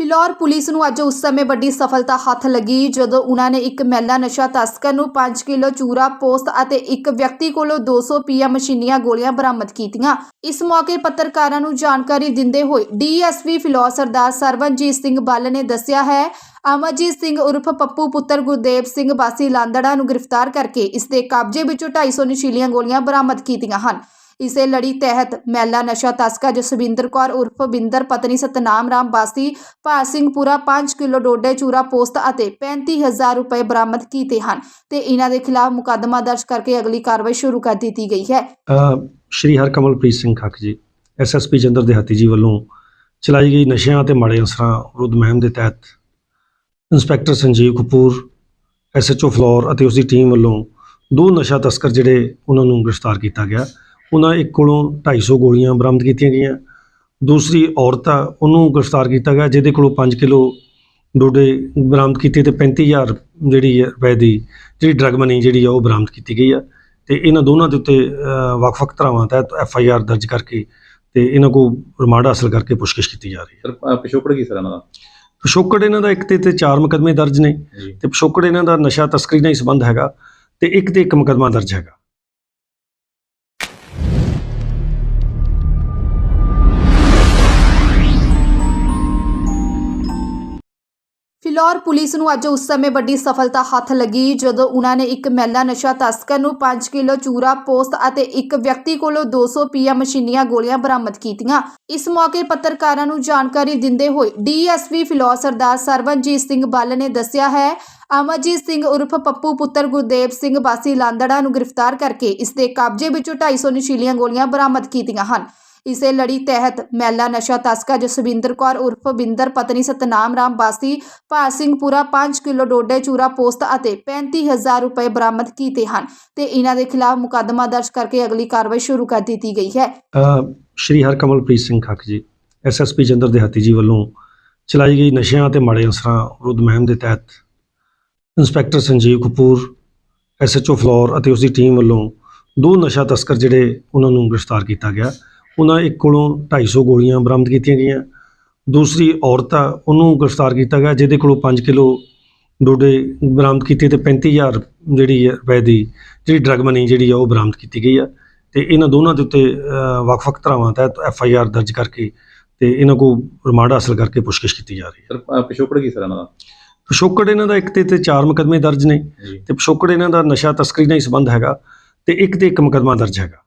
Phillaur police ਨੂੰ ਅੱਜ ਉਸ ਸਮੇਂ ਵੱਡੀ ਸਫਲਤਾ ਹੱਥ ਲੱਗੀ, ਜਦੋਂ ਉਹਨਾਂ ਨੇ ਇੱਕ ਮਹਿਲਾ ਨਸ਼ਾ ਤਸਕਰ ਨੂੰ 5 ਕਿਲੋ ਚੂਰਾ, ਪੋਸਤ ਅਤੇ ਇੱਕ ਵਿਅਕਤੀ ਕੋਲੋਂ 200 ਪੀਆ ਮਸ਼ੀਨੀਆਂ ਗੋਲੀਆਂ ਬਰਾਮਦ ਕੀਤੀਆਂ। ਇਸ ਮੌਕੇ ਪੱਤਰਕਾਰਾਂ ਨੂੰ ਜਾਣਕਾਰੀ ਦਿੰਦੇ ਹੋਏ ਡੀਐਸਪੀ ਫਿਲੌਰ ਸਰਦਾਰ ਸਰਵਨਜੀਤ ਸਿੰਘ ਬੱਲ ਨੇ ਦੱਸਿਆ ਹੈ, ਅਮਰਜੀਤ ਸਿੰਘ ਉਰਫ ਪੱਪੂ ਪੁੱਤਰ ਗੁਰਦੇਵ ਸਿੰਘ ਬਾਸੀ ਲਾਂਦੜਾ ਨੂੰ ਗ੍ਰਿਫਤਾਰ ਕਰਕੇ ਇਸ ਦੇ ਕਬਜ਼ੇ ਵਿੱਚੋਂ 250 ਨਸ਼ੀਲੀਆਂ ਗੋਲੀਆਂ ਬਰਾਮਦ ਕੀਤੀਆਂ ਹਨ। ਇਸੇ ਲੜੀ ਤਹਿਤ ਮਹਿਲਾ ਨਸ਼ਾ ਤਸਕਰ ਜਸਵਿੰਦਰ ਕੌਰ ਉਰਫ ਬਿੰਦਰ ਪਤਨੀ ਸਤਨਾਮ ਰਾਮ ਬਾਸੀ ਭਾਰ ਸਿੰਘਪੁਰਾ 5 ਕਿਲੋ ਡੋਡੇ ਚੂਰਾ ਪੋਸਤ ਅਤੇ 35000 ਰੁਪਏ ਬਰਾਮਦ ਕੀਤੇ ਹਨ ਤੇ ਇਹਨਾਂ ਦੇ ਖਿਲਾਫ ਮੁਕੱਦਮਾ ਦਰਜ ਕਰਕੇ ਅਗਲੀ ਕਾਰਵਾਈ ਸ਼ੁਰੂ ਕਰ ਦਿੱਤੀ ਗਈ ਹੈ। ਸ਼੍ਰੀ ਹਰਕਮਲਪ੍ਰੀਤ ਸਿੰਘ ਖੱਕ ਜੀ ਐਸਐਸਪੀ ਜੰਦਰ ਦਿਹਾਤੀ ਜੀ ਵੱਲੋਂ ਚਲਾਈ ਗਈ ਨਸ਼ਿਆਂ ਅਤੇ ਮਾੜੇ ਅਨਸਰਾਂ ਵਿਰੁੱਧ ਮੁਹਿੰਮ ਦੇ ਤਹਿਤ ਇੰਸਪੈਕਟਰ ਸੰਜੀਵ ਕਪੂਰ ਐਸਐਚਓ ਫਲੋਰ ਅਤੇ ਉਸ ਦੀ ਟੀਮ ਵੱਲੋਂ ਦੋ ਨਸ਼ਾ ਤਸਕਰ ਜਿਹੜੇ ਉਹਨਾਂ ਨੂੰ ਗ੍ਰਿਫਤਾਰ ਕੀਤਾ ਗਿਆ। ਉਹਨਾਂ ਇੱਕ ਕੋਲੋਂ 250 ਗੋਲੀਆਂ ਬਰਾਮਦ ਕੀਤੀਆਂ ਗਈਆਂ। ਦੂਸਰੀ ਔਰਤ ਆ ਉਹਨੂੰ ਗ੍ਰਿਫਤਾਰ ਕੀਤਾ ਗਿਆ ਜਿਹਦੇ ਕੋਲੋਂ 5 ਕਿਲੋ ਡੋਡੇ ਬਰਾਮਦ ਕੀਤੇ ਤੇ 35000 ਜਿਹੜੀ ਹੈ ਰੁਪਏ ਦੀ ਜਿਹੜੀ ਡਰਗ ਮਨੀ ਜਿਹੜੀ ਆ ਉਹ ਬਰਾਮਦ ਕੀਤੀ ਗਈ ਆ। ਤੇ ਇਹਨਾਂ ਦੋਨਾਂ ਦੇ ਉੱਤੇ ਵੱਖ-ਵੱਖ ਧਾਰਾਵਾਂ ਤਹਿਤ ਐਫ ਆਈ ਆਰ ਦਰਜ ਕਰਕੇ ਤੇ ਇਹਨਾਂ ਕੋਲ ਰਿਮਾਂਡ ਹਾਸਲ ਕਰਕੇ ਪੁੱਛਗਿੱਛ ਕੀਤੀ ਜਾ ਰਹੀ ਹੈ। ਸਰ ਪਿਛੋਕੜ ਕੀ ਸਰ ਇਹਨਾਂ ਦਾ? ਪਿਛੋਕੜ ਇਹਨਾਂ ਦਾ ਇੱਕ ਤੇ ਤੇ ਚਾਰ ਮੁਕੱਦਮੇ ਦਰਜ ਨੇ ਤੇ ਪਿਛੋਕੜ ਇਹਨਾਂ ਦਾ ਨਸ਼ਾ ਤਸਕਰੀ ਨਾਲ ਹੀ ਸੰਬੰਧ ਹੈਗਾ ਤੇ ਇੱਕ ਤੇ ਇੱਕ ਮੁਕੱਦਮਾ ਦਰਜ ਹੈਗਾ। ਫਿਲੌਰ ਪੁਲਿਸ ਨੂੰ ਅੱਜ ਉਸ ਸਮੇਂ ਵੱਡੀ ਸਫਲਤਾ ਹੱਥ ਲੱਗੀ ਜਦੋਂ ਉਹਨਾਂ ਨੇ ਇੱਕ ਮਹਿਲਾ ਨਸ਼ਾ ਤਸਕਰ ਨੂੰ 5 ਕਿਲੋ ਚੂਰਾ, ਪੋਸਤ ਅਤੇ ਇੱਕ ਵਿਅਕਤੀ ਕੋਲੋਂ 200 ਪੀਆ ਮਸ਼ੀਨੀਆਂ ਗੋਲੀਆਂ ਬਰਾਮਦ ਕੀਤੀਆਂ। ਇਸ ਮੌਕੇ ਪੱਤਰਕਾਰਾਂ ਨੂੰ ਜਾਣਕਾਰੀ ਦਿੰਦੇ ਹੋਏ ਡੀਐਸਪੀ ਫਿਲੌਰ ਸਰਦਾਰ ਸਰਵਨਜੀਤ ਸਿੰਘ ਬੱਲ ਨੇ ਦੱਸਿਆ ਹੈ, ਅਮਰਜੀਤ ਸਿੰਘ ਉਰਫ ਪੱਪੂ ਪੁੱਤਰ ਗੁਰਦੇਵ ਸਿੰਘ ਬਾਸੀ ਲਾਂਦੜਾ ਨੂੰ ਗ੍ਰਿਫਤਾਰ ਕਰਕੇ ਇਸ ਦੇ ਕਬਜ਼ੇ ਵਿੱਚੋਂ 250 ਨਸ਼ੀਲੀਆਂ ਗੋਲੀਆਂ ਬਰਾਮਦ ਕੀਤੀਆਂ ਹਨ। ਇਸੇ ਲੜੀ ਤਹਿਤ ਮਹਿਲਾ ਨਸ਼ਾ ਤਸਕਰ ਜਸਵਿੰਦਰ ਕੌਰ ਉਰਫ ਬਿੰਦਰ ਪਤਨੀ ਸਤਨਾਮ ਰਾਮ ਬਾਸੀ ਭਾਰ ਸਿੰਘਪੁਰਾ 5 ਕਿਲੋ ਡੋਡੇ ਚੂਰਾ ਪੋਸਤ ਅਤੇ 35000 ਰੁਪਏ ਬਰਾਮਦ ਕੀਤੇ ਹਨ ਤੇ ਇਹਨਾਂ ਦੇ ਖਿਲਾਫ ਮੁਕੱਦਮਾ ਦਰਜ ਕਰਕੇ ਅਗਲੀ ਕਾਰਵਾਈ ਸ਼ੁਰੂ ਕਰ ਦਿੱਤੀ ਗਈ ਹੈ। ਸ਼੍ਰੀ ਹਰਕਮਲਪ੍ਰੀਤ ਸਿੰਘ ਖੱਕ ਜੀ ਐਸਐਸਪੀ ਜੰਦਰ ਦਿਹਾਤੀ ਜੀ ਵੱਲੋਂ ਚਲਾਈ ਗਈ ਨਸ਼ਿਆਂ ਅਤੇ ਮਾੜੇ ਅਸਰਾਂ ਵਿਰੁੱਧ ਮੁਹਿੰਮ ਦੇ ਤਹਿਤ ਇੰਸਪੈਕਟਰ ਸੰਜੀਵ ਕਪੂਰ ਐਸਐਚਓ ਫਲੋਰ ਅਤੇ ਉਸ ਦੀ ਟੀਮ ਵੱਲੋਂ ਦੋ ਨਸ਼ਾ ਤਸਕਰ ਜਿਹੜੇ ਉਹਨਾਂ ਨੂੰ ਗ੍ਰਿਫਤਾਰ ਕੀਤਾ ਗਿਆ। ਉਹਨਾਂ ਇੱਕ ਕੋਲੋਂ 250 ਗੋਲੀਆਂ ਬਰਾਮਦ ਕੀਤੀਆਂ ਗਈਆਂ। ਦੂਸਰੀ ਔਰਤ ਆ ਉਹਨੂੰ ਗ੍ਰਿਫਤਾਰ ਕੀਤਾ ਗਿਆ ਜਿਹਦੇ ਕੋਲੋਂ 5 ਕਿਲੋ ਡੋਡੇ ਬਰਾਮਦ ਕੀਤੇ ਤੇ 35000 ਜਿਹੜੀ ਹੈ ਰੁਪਏ ਦੀ ਜਿਹੜੀ ਡਰਗ ਮਨੀ ਜਿਹੜੀ ਆ ਉਹ ਬਰਾਮਦ ਕੀਤੀ ਗਈ ਆ। ਤੇ ਇਹਨਾਂ ਦੋਨਾਂ ਦੇ ਉੱਤੇ ਵੱਖ-ਵੱਖ ਧਾਰਾਵਾਂ ਤਹਿਤ ਐਫ ਆਈ ਆਰ ਦਰਜ ਕਰਕੇ ਤੇ ਇਹਨਾਂ ਕੋਲ ਰਿਮਾਂਡ ਹਾਸਲ ਕਰਕੇ ਪੁੱਛਗਿੱਛ ਕੀਤੀ ਜਾ ਰਹੀ ਹੈ ਸਰ ਪਿਛੋਕੜ ਕੀ ਸਰ ਇਹਨਾਂ ਦਾ? ਪਿਛੋਕੜ ਇਹਨਾਂ ਦਾ ਇੱਕ ਤੇ ਤੇ ਚਾਰ ਮੁਕੱਦਮੇ ਦਰਜ ਨੇ ਤੇ ਪਿਛੋਕੜ ਇਹਨਾਂ ਦਾ ਨਸ਼ਾ ਤਸਕਰੀ ਨਾਲ ਹੀ ਸੰਬੰਧ ਹੈਗਾ ਤੇ ਇੱਕ ਤੇ ਇੱਕ ਮੁਕੱਦਮਾ ਦਰਜ ਹੈਗਾ।